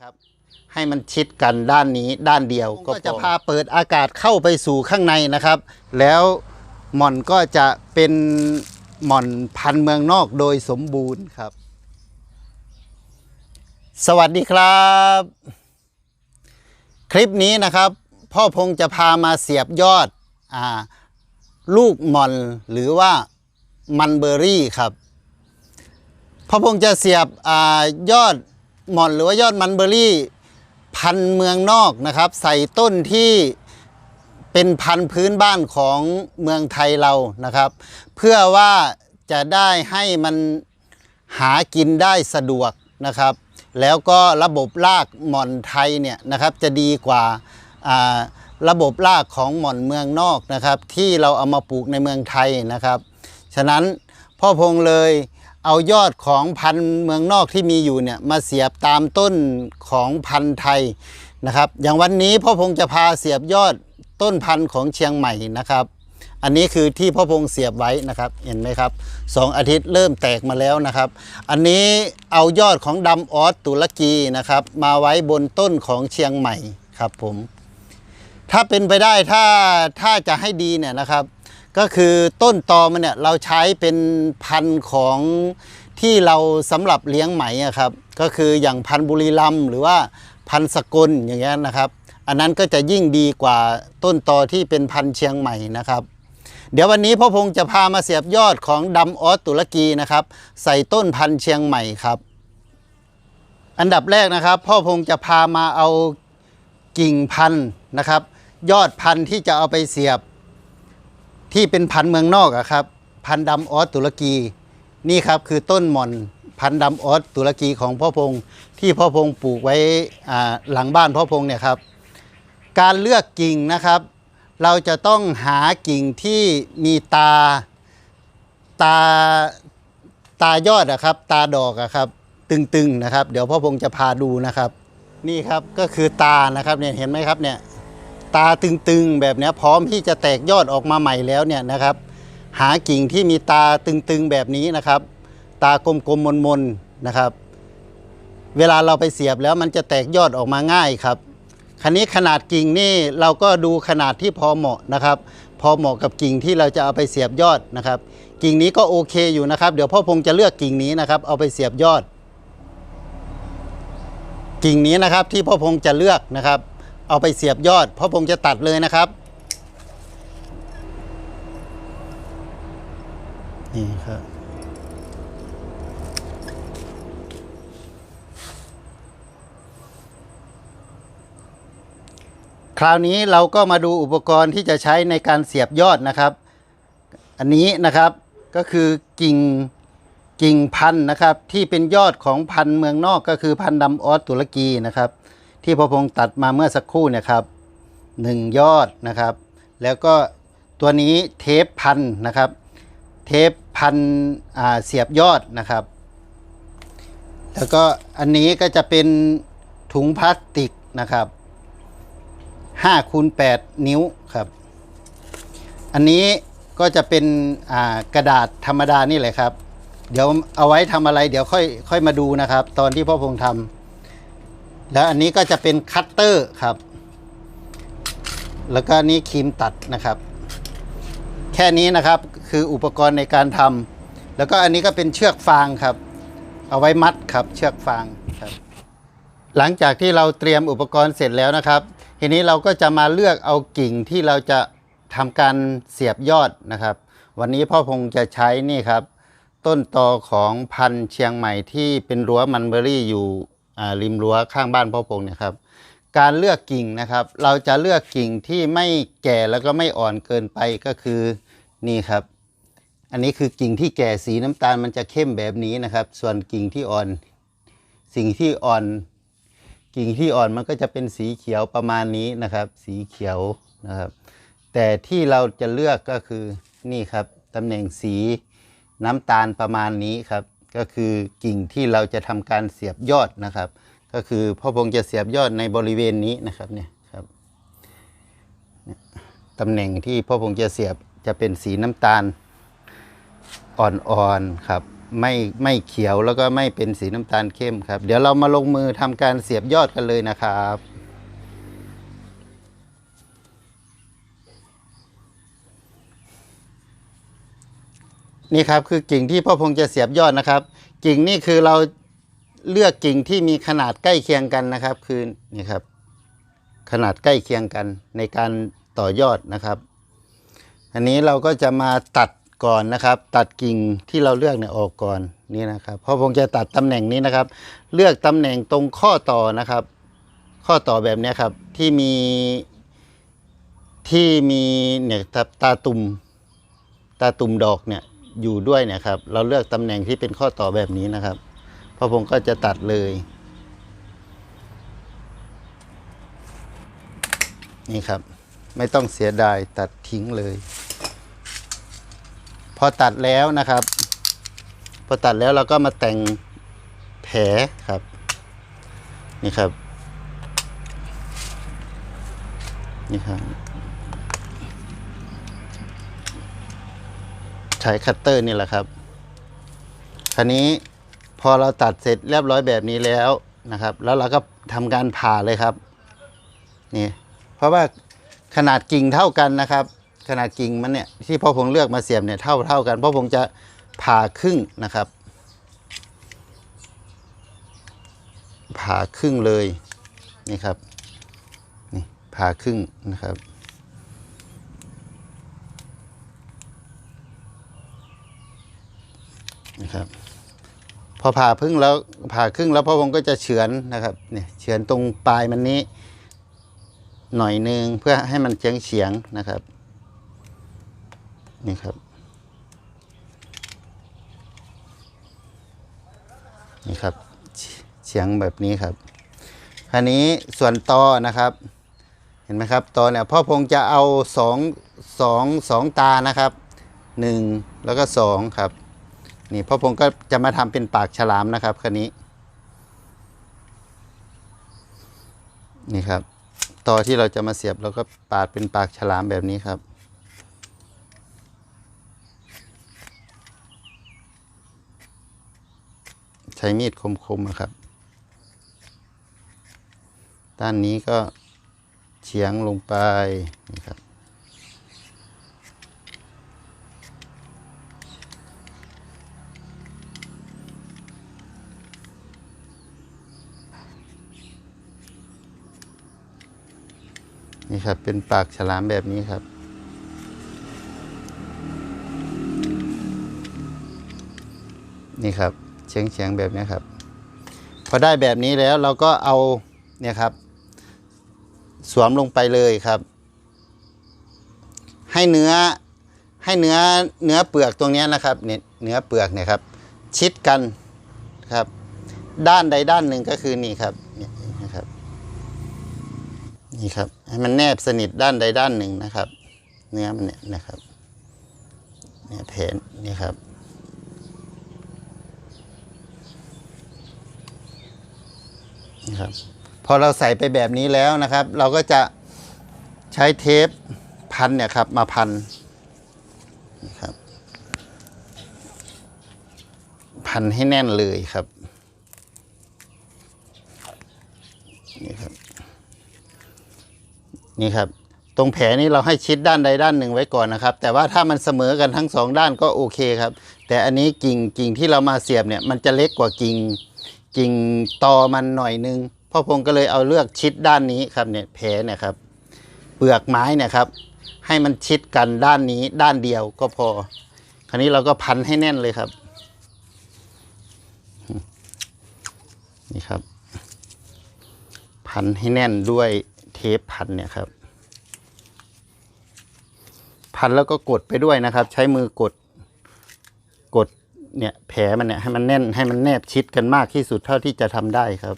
นะครับ ให้มันชิดกันด้านนี้ด้านเดียว ก็จะพาเปิดอากาศเข้าไปสู่ข้างในนะครับ แล้วหม่อนก็จะเป็นหม่อนพันธุ์เมืองนอกโดยสมบูรณ์ครับ สวัสดีครับ คลิปนี้นะครับ พ่อพงจะพามาเสียบยอดอาลูกหม่อนหรือว่ามันเบอร์รี่ครับพ่อพงจะเสียบอายอด หม่อนหรือว่ายอดมันเบอร์รี่ พันเมืองนอกนะครับ ใส่ต้นที่เป็นพันพื้นบ้านของเมืองไทยเรานะครับ เพื่อว่าจะได้ให้มันหากินได้สะดวกนะครับ แล้วก็ระบบรากหม่อนไทยเนี่ยนะครับจะดีกว่าอ่าระบบรากของหม่อนเมืองนอกนะครับ ที่เราเอามาปลูกในเมืองไทยนะครับ ฉะนั้นพ่อพงเลย เอายอดของพันธุ์เมืองนอกที่มีอยู่เนี่ยมาเสียบตามต้นของพันธุ์ไทยนะครับ อย่างวันนี้พ่อพงจะพาเสียบยอดต้นพันธุ์ของเชียงใหม่นะครับ อันนี้คือที่พ่อพงเสียบไว้นะครับ เห็นไหมครับสองอาทิตย์เริ่มแตกมาแล้วนะครับ อันนี้เอายอดของดำออสตุรกีนะครับ มาไว้บนต้นของเชียงใหม่ครับผม ถ้าเป็นไปได้ถ้าถ้าจะให้ดีเนี่ยนะครับ ก็คือต้นตอมันเนี่ยเราใช้เป็นพันธุ์ของที่เราสำหรับเลี้ยงไหมอะครับ ก็คืออย่างพันธุ์บุรีรัมหรือว่าพันธุ์สกุลอย่างเงี้ยนะครับ อันนั้นก็จะยิ่งดีกว่าต้นตอที่เป็นพันธุ์เชียงใหม่นะครับเดี๋ยววันนี้พ่อพงจะพามาเสียบยอดของดำออสตุรกีนะครับ ใส่ต้นพันธุ์เชียงใหม่ครับ อันดับแรกนะครับ พ่อพงจะพามาเอากิ่งพันธุ์นะครับ ยอดพันธุ์ที่จะเอาไปเสียบ ที่เป็นพันธุ์เมืองนอกอะครับ พันธุ์ดำออสตุรกี นี่ครับคือต้นหม่อนพันธุ์ดำออสตุรกีของพ่อพงที่พ่อพงปลูกไว้หลังบ้านพ่อพงเนี่ยครับ การเลือกกิ่งนะครับ เราจะต้องหากิ่งที่มีตาตาตายอดอะครับ ตาดอกอะครับ ตึงๆนะครับ เดี๋ยวพ่อพงจะพาดูนะครับ นี่ครับก็คือตานะครับเนี่ยเห็นไหมครับเนี่ย ตาตึงๆแบบนี้พร้อมที่จะแตกยอดออกมาใหม่แล้วเนี่ยนะครับ หากิ่งที่มีตาตึงๆแบบนี้นะครับ ตากลมๆมนๆนะครับ เวลาเราไปเสียบแล้วมันจะแตกยอดออกมาง่ายครับคันนี้ขนาดกิ่งนี่เราก็ดูขนาดที่พอเหมาะนะครับ พอเหมาะกับกิ่งที่เราจะเอาไปเสียบยอดนะครับ กิ่งนี้ก็โอเคอยู่นะครับ เดี๋ยวพ่อพงจะเลือกกิ่งนี้นะครับ เอาไปเสียบยอด กิ่งนี้นะครับที่พ่อพงจะเลือกนะครับ เอาไปเสียบยอด เพ่อพงจะตัดเลยนะครับนี่ครับคราวนี้เราก็มาดูอุปกรณ์ที่จะใช้ในการเสียบยอดนะครับ อันนี้นะครับก็คือกิ่งกิ่งพันนะครับที่เป็นยอดของพันเมืองนอกก็คือพันดำออสตุรกีนะครับ ที่พอพงตัดมาเมื่อสักครู่เนะครับหนึ่งยอดนะครับ แล้วก็ตัวนี้เทปพันนะครับ เทปพันเสียบยอดนะครับ แล้วก็อันนี้ก็จะเป็นถุงพลาสติกนะครับ5คูณ8นิ้วครับ อันนี้ก็จะเป็นกระดาษธรรมดานี่แหละครับ เดี๋ยวเอาไว้ทำอะไรเดี๋ยวค่อยค่อยมาดูนะครับ ตอนที่พ่อพงทำ แล้วอันนี้ก็จะเป็นคัตเตอร์ครับ แล้วก็นี้ครีมตัดนะครับ แค่นี้นะครับคืออุปกรณ์ในการทำแล้วก็อันนี้ก็เป็นเชือกฟางครับ เอาไว้มัดครับเชือกฟางครับ หลังจากที่เราเตรียมอุปกรณ์เสร็จแล้วนะครับ ทีนี้เราก็จะมาเลือกเอากิ่งที่เราจะทำการเสียบยอดนะครับ วันนี้พ่อพงจะใช้นี่ครับ ต้นตอของพันธุ์เชียงใหม่ที่เป็นรั้วมันเบอรี่อยู่ ริมรั้วข้างบ้านพ่อพงเนี่ยครับการเลือกกิ่งนะครับ เราจะเลือกกิ่งที่ไม่แก่แล้วก็ไม่อ่อนเกินไปก็คือนี่ครับ อันนี้คือกิ่งที่แก่สีน้ำตาลมันจะเข้มแบบนี้นะครับ ส่วนกิ่งที่อ่อน สิ่งที่อ่อน กิ่งที่อ่อนมันก็จะเป็นสีเขียวประมาณนี้นะครับ สีเขียวนะครับ แต่ที่เราจะเลือกก็คือนี่ครับตำแหน่งสีน้ำตาลประมาณนี้ครับ ก็คือกิ่งที่เราจะทำการเสียบยอดนะครับ ก็คือพ่อพงจะเสียบยอดในบริเวณนี้นะครับเนี่ยครับตำแหน่งที่พ่อพงจะเสียบจะเป็นสีน้ำตาลอ่อนๆครับไม่ไม่เขียวแล้วก็ไม่เป็นสีน้ำตาลเข้มครับ เดี๋ยวเรามาลงมือทำการเสียบยอดกันเลยนะครับ นี่ครับคือกิ่งที่พ่อพงจะเสียบยอดนะครับ กิ่งนี่คือเราเลือกกิ่งที่มีขนาดใกล้เคียงกันนะครับ คือนี่ครับ ขนาดใกล้เคียงกันในการต่อยอดนะครับ อันนี้เราก็จะมาตัดก่อนนะครับ ตัดกิ่งที่เราเลือกเนี่ยออกก่อนนี่นะครับพ่อพงจะตัดตำแหน่งนี้นะครับ เลือกตำแหน่งตรงข้อต่อนะครับ ข้อต่อแบบนี้ครับที่มีที่มีเนี่ยตาตุ่มตาตุ่มดอกเนี่ย อยู่ด้วยนี่ยครับ เราเลือกตำแหน่งที่เป็นข้อต่อแบบนี้นะครับ พอผมก็จะตัดเลย นี่ครับ ไม่ต้องเสียดายตัดทิ้งเลย พอตัดแล้วนะครับ พอตัดแล้วเราก็มาแต่งแผลครับ นี่ครับ นี่ครับ ใช้คัตเตอร์นี่แหละครับคราวนี้พอเราตัดเสร็จเรียบร้อยแบบนี้แล้วนะครับ แล้วเราก็ทำการผ่าเลยครับนี่เพราะว่าขนาดกิ่งเท่ากันนะครับ ขนาดกิ่งมันเนี่ยที่พ่อพงเลือกมาเสียบเนี่ยเท่าเท่ากันพ่อพงจะผ่าครึ่งนะครับ ผ่าครึ่งเลยนี่ครับนี่ผ่าครึ่งนะครับ นะครับ พอผ่าพึ่งแล้วผ่าครึ่งแล้วพ่อผมก็จะเฉือนนะครับเนี่ยเฉือนตรงปลายมันนี้ หน่อยหนึงเพื่อให้มันเฉียงเฉียงนะครับนี่ครับนี่ครับเฉเฉียงแบบนี้ครับคราวนี้ส่วนตอนะครับเห็นไหมครับตอเนี่ยพ่อพงจะเอาสองสองสองตานะครับหนึ่งแล้วก็สองครับ นี่พ่อพงก็จะมาทำเป็นปากฉลามนะครับคันนี้ นี่ครับต่อที่เราจะมาเสียบเราก็ปาดเป็นปากฉลามแบบนี้ครับ ใช้มีดคมๆนะครับ ด้านนี้ก็เฉียงลงไปนี่ครับ นี่ครับ เป็นปากฉลามแบบนี้ครับ นี่ครับเฉียงเฉียงๆแบบนี้ครับ พอได้แบบนี้แล้วเราก็เอาเนี่ยครับ สวมลงไปเลยครับ ให้เนื้อให้เนื้อเนื้อเปลือกตรงนี้นะครับเนี่ยเนื้อเปลือกเนี่ยครับ ชิดกันครับ ด้านใดด้านหนึ่งก็คือนี่ครับ นี่ครับให้มันแนบสนิทด้านใดด้านหนึ่งนะครับ เนื้อมันเนี่ยนะครับเนี่ยแผนนี่ครับนี่ครับ พอเราใส่ไปแบบนี้แล้วนะครับ เราก็จะใช้เทปพันเนี่ยครับมาพันนี่ครับ พันให้แน่นเลยครับ นี่ครับ นี่ครับ ตรงแผลนี้เราให้ชิดด้านใดด้านหนึ่งไว้ก่อนนะครับ แต่ว่าถ้ามันเสมอกันทั้งสองด้านก็โอเคครับ แต่อันนี้กิ่งกิ่งที่เรามาเสียบเนี่ยมันจะเล็กกว่ากิ่งกิ่งตอมันหน่อยนึงพ่อพงก็เลยเอาเลือกชิดด้านนี้ครับเนี่ยแผลเนี่ยครับ เปลือกไม้เนี่ยครับ ให้มันชิดกันด้านนี้ด้านเดียวก็พอ คราวนี้เราก็พันให้แน่นเลยครับ นี่ครับ พันให้แน่นด้วย ทปพันเนี่ยครับ พันแล้วก็กดไปด้วยนะครับ ใช้มือกดกดเนี่ยแผลมันเนี่ยให้มันแน่นให้มันแนบชิดกันมากที่สุดเท่าที่จะทำได้ครับ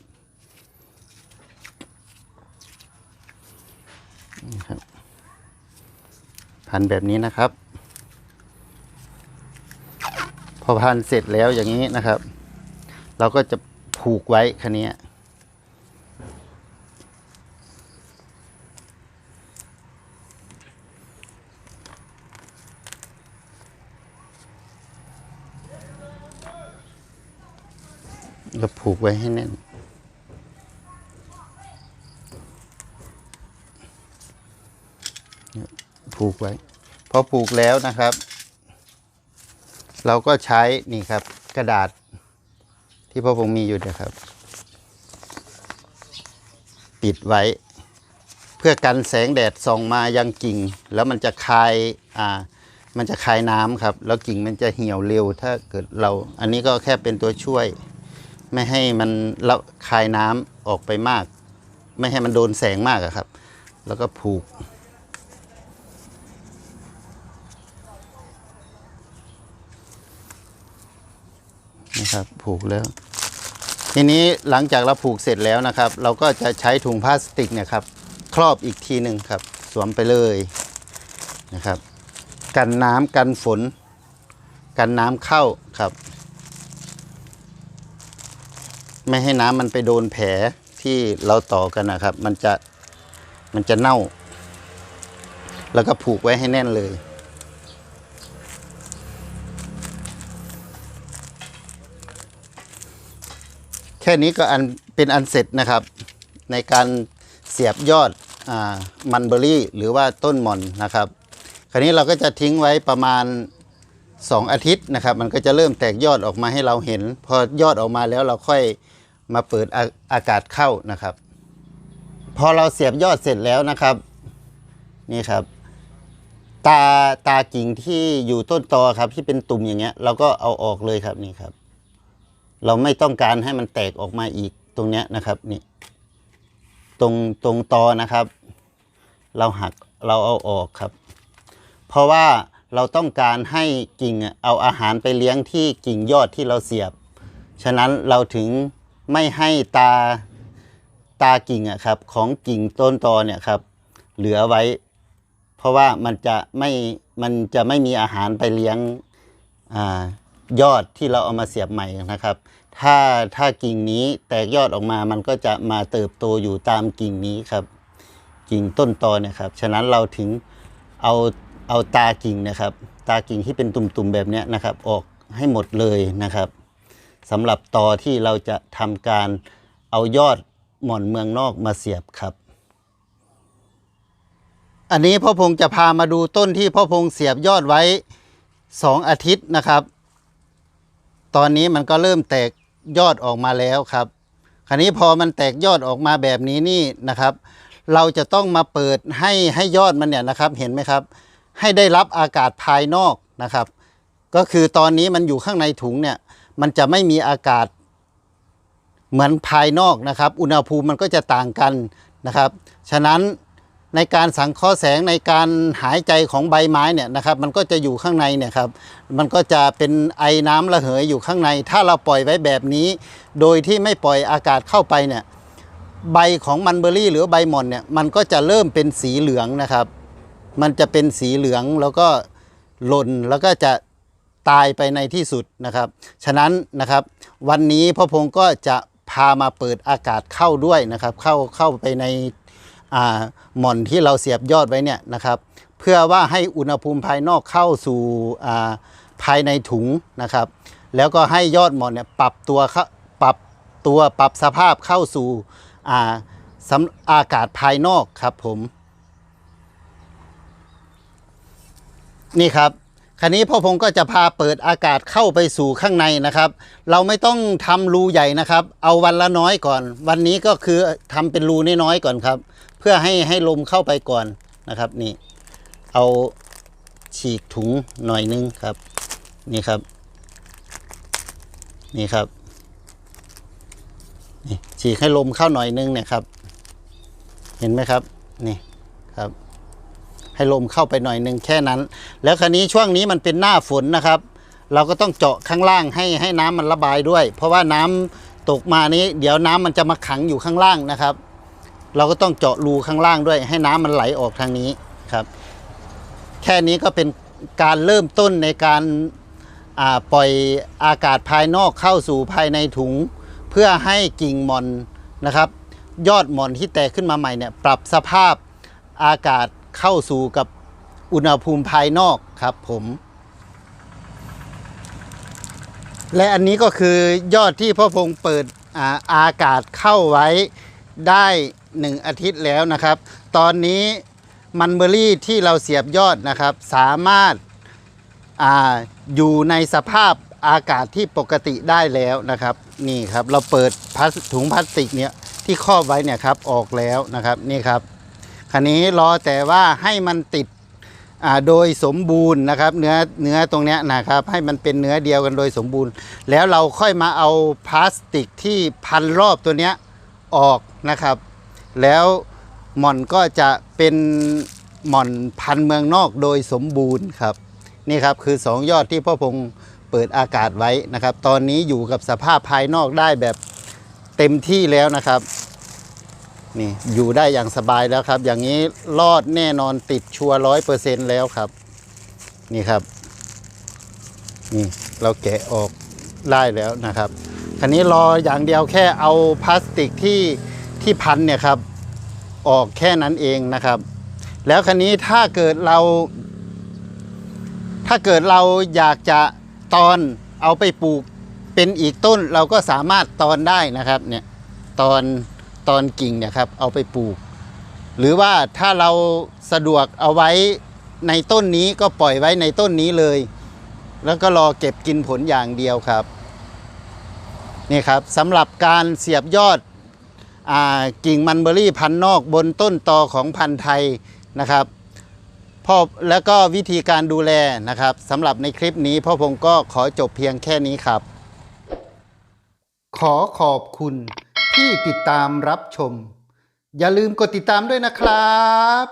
ครับ พันแบบนี้นะครับ พอพันเสร็จแล้วอย่างนี้นะครับ เราก็จะผูกไว้คันนี้ ยแล้วผูกไว้ให้แน่น ผูกไว้ พอผูกแล้วนะครับ เราก็ใช้นี่ครับ กระดาษที่พ่อผมมีอยู่นะครับ ปิดไว้ เพื่อกันแสงแดดส่องมายังกิ่ง แล้วมันจะคายอ่ามันจะคายน้ำครับ แล้วกิ่งมันจะเหี่ยวเร็วถ้าเกิดเรา อันนี้ก็แค่เป็นตัวช่วย ไม่ให้มันละคายน้ำออกไปมาก ไม่ให้มันโดนแสงมากอะครับ แล้วก็ผูก นะครับผูกแล้ว ทีนี้หลังจากเราผูกเสร็จแล้วนะครับ เราก็จะใช้ถุงพลาสติกเนี่ยครับครอบอีกทีหนึ่งครับ สวมไปเลยนะครับ กันน้ำกันฝน กันน้ำเข้าครับ ไม่ให้น้ำมันไปโดนแผลที่เราต่อกันนะครับ มันจะมันจะเน่า แล้วก็ผูกไว้ให้แน่นเลย แค่นี้ก็อันเป็นอันเสร็จนะครับ ในการเสียบยอดอมันเบอรี่ หรือว่าต้นหม่อนนะครับ คราวนี้เราก็จะทิ้งไว้ประมาณ 2 อาทิตย์นะครับ มันก็จะเริ่มแตกยอดออกมาให้เราเห็น พอยอดออกมาแล้วเราค่อย มาเปิดอาอากาศเข้านะครับ พอเราเสียบยอดเสร็จแล้วนะครับ นี่ครับ ตาตากิ่งที่อยู่ต้นตอครับ ที่เป็นตุ่มอย่างเงี้ย เราก็เอาออกเลยครับนี่ครับ เราไม่ต้องการให้มันแตกออกมาอีกตรงเนี้ยนะครับ นี่ ตรงตรงตอนะครับ เราหักเราเอาออกครับ เพราะว่าเราต้องการให้กิ่งอะเอาอาหารไปเลี้ยงที่กิ่งยอดที่เราเสียบ ฉะนั้นเราถึง ไม่ให้ตาตากิ่งอะครับ ของกิ่งต้นตอเนี่ยครับ เหลือไว้ เพราะว่ามันจะไม่มันจะไม่มีอาหารไปเลี้ยงอ่ายอดที่เราเอามาเสียบใหม่นะครับ ถ้าถ้ากิ่งนี้แตกยอดออกมา มันก็จะมาเติบโตอยู่ตามกิ่งนี้ครับ กิ่งต้นตอเนี่ยครับ ฉะนั้นเราถึงเอาเอาตากิ่งนะครับ ตากิ่งที่เป็นตุ่มๆแบบเนี้ยนะครับ ออกให้หมดเลยนะครับ สำหรับตอที่เราจะทำการเอายอดหม่อนเมืองนอกมาเสียบครับ อันนี้พ่อพงจะพามาดูต้นที่พ่อพงเสียบยอดไว้สองอาทิตย์นะครับ ตอนนี้มันก็เริ่มแตกยอดออกมาแล้วครับ คราวนี้พอมันแตกยอดออกมาแบบนี้นี่นะครับ เราจะต้องมาเปิดให้ให้ยอดมันเนี่ยนะครับเห็นไหมครับ ให้ได้รับอากาศภายนอกนะครับ ก็คือตอนนี้มันอยู่ข้างในถุงเนี่ย มันจะไม่มีอากาศเหมือนภายนอกนะครับ อุณหภูมิมันก็จะต่างกันนะครับ ฉะนั้นในการสังเคราะห์แสงในการหายใจของใบไม้เนี่ยนะครับ มันก็จะอยู่ข้างในเนี่ยครับ มันก็จะเป็นไอน้ำระเหยอยู่ข้างใน ถ้าเราปล่อยไว้แบบนี้ โดยที่ไม่ปล่อยอากาศเข้าไปเนี่ย ใบของมันเบอรี่หรือใบหม่อนเนี่ย มันก็จะเริ่มเป็นสีเหลืองนะครับ มันจะเป็นสีเหลืองแล้วก็หล่นแล้วก็จะ ตายไปในที่สุดนะครับ ฉะนั้นนะครับวันนี้พ่อพงศ์ก็จะพามาเปิดอากาศเข้าด้วยนะครับ เข้าเข้าไปในอ่าหม่อนที่เราเสียบยอดไว้เนี่ยนะครับ เพื่อว่าให้อุณหภูมิภายนอกเข้าสู่อ่าภายในถุงนะครับ แล้วก็ให้ยอดหม่อนเนี่ยปรับตัวข้าปรับตัวปรับสภาพเข้าสู่อ่าสำอากาศภายนอกครับผม นี่ครับ คราวนี้พ่อพงก็จะพาเปิดอากาศเข้าไปสู่ข้างในนะครับ เราไม่ต้องทำรูใหญ่นะครับ เอาวันละน้อยก่อน วันนี้ก็คือทำเป็นรูน้อยๆก่อนครับ เพื่อให้ให้ลมเข้าไปก่อนนะครับนี่เอาฉีกถุงหน่อยนึงครับ นี่ครับ นี่ครับนี่ฉีกให้ลมเข้าหน่อยนึงเนี่ยครับ เห็นไหมครับ นี่ครับ ให้ลมเข้าไปหน่อยหนึ่งแค่นั้น แล้วคราวนี้ช่วงนี้มันเป็นหน้าฝนนะครับ เราก็ต้องเจาะข้างล่างให้ให้น้ำมันระบายด้วย เพราะว่าน้ำตกมานี้เดี๋ยวน้ำมันจะมาขังอยู่ข้างล่างนะครับ เราก็ต้องเจาะรูข้างล่างด้วย ให้น้ำมันไหลออกทางนี้ครับ แค่นี้ก็เป็นการเริ่มต้นในการาปล่อยอากาศภายนอกเข้าสู่ภายในถุง เพื่อให้กิ่งหมอนนะครับ ยอดหมอนที่แตกขึ้นมาใหม่เนี่ยปรับสภาพอากาศ เข้าสู่กับอุณหภูมิภายนอกครับผม และอันนี้ก็คือยอดที่พ่อพงเปิดอาอากาศเข้าไว้ได้หนึ่งอาทิตย์แล้วนะครับ ตอนนี้มันเบอรี่ที่เราเสียบยอดนะครับ สามารถอาอยู่ในสภาพอากาศที่ปกติได้แล้วนะครับ นี่ครับเราเปิดถุงพลาสติกเนี่ยที่ครอบไว้เนี่ยครับออกแล้วนะครับนี่ครับ คันนี้รอแต่ว่าให้มันติดโดยสมบูรณ์นะครับเนื้อเนื้อตรงเนี้ยนะครับให้มันเป็นเนื้อเดียวกันโดยสมบูรณ์ แล้วเราค่อยมาเอาพลาสติกที่พันรอบตัวเนี้ยออกนะครับ แล้วหม่อนก็จะเป็นหม่อนพันเมืองนอกโดยสมบูรณ์ครับนี่ครับคือ 2 ยอดที่พ่อพงษ์เปิดอากาศไว้นะครับ ตอนนี้อยู่กับสภาพภายนอกได้แบบเต็มที่แล้วนะครับ นี่อยู่ได้อย่างสบายแล้วครับ อย่างนี้รอดแน่นอนติดชัวร้อยเปอร์เซ็นแล้วครับ นี่ครับ นี่เราแกะออกได้แล้วนะครับคันนี้รออย่างเดียวแค่เอาพลาสติกที่ที่พันเนี่ยครับ ออกแค่นั้นเองนะครับ แล้วคันนี้ถ้าเกิดเรา ถ้าเกิดเราอยากจะตอนเอาไปปลูกเป็นอีกต้นเราก็สามารถตอนได้นะครับ เนี่ยตอน ตอนกิ่งเนี่ยครับเอาไปปลูก หรือว่าถ้าเราสะดวกเอาไว้ในต้นนี้ก็ปล่อยไว้ในต้นนี้เลย แล้วก็รอเก็บกินผลอย่างเดียวครับนี่ครับสำหรับการเสียบยอดอกิ่งมันเบอรี่พันนอกบนต้นตอของพันธุ์ไทยนะครับพ่อแล้วก็วิธีการดูแลนะครับสำหรับในคลิปนี้พ่อพงก็ขอจบเพียงแค่นี้ครับ ขอขอบคุณ ที่ติดตามรับชม อย่าลืมกดติดตามด้วยนะครับ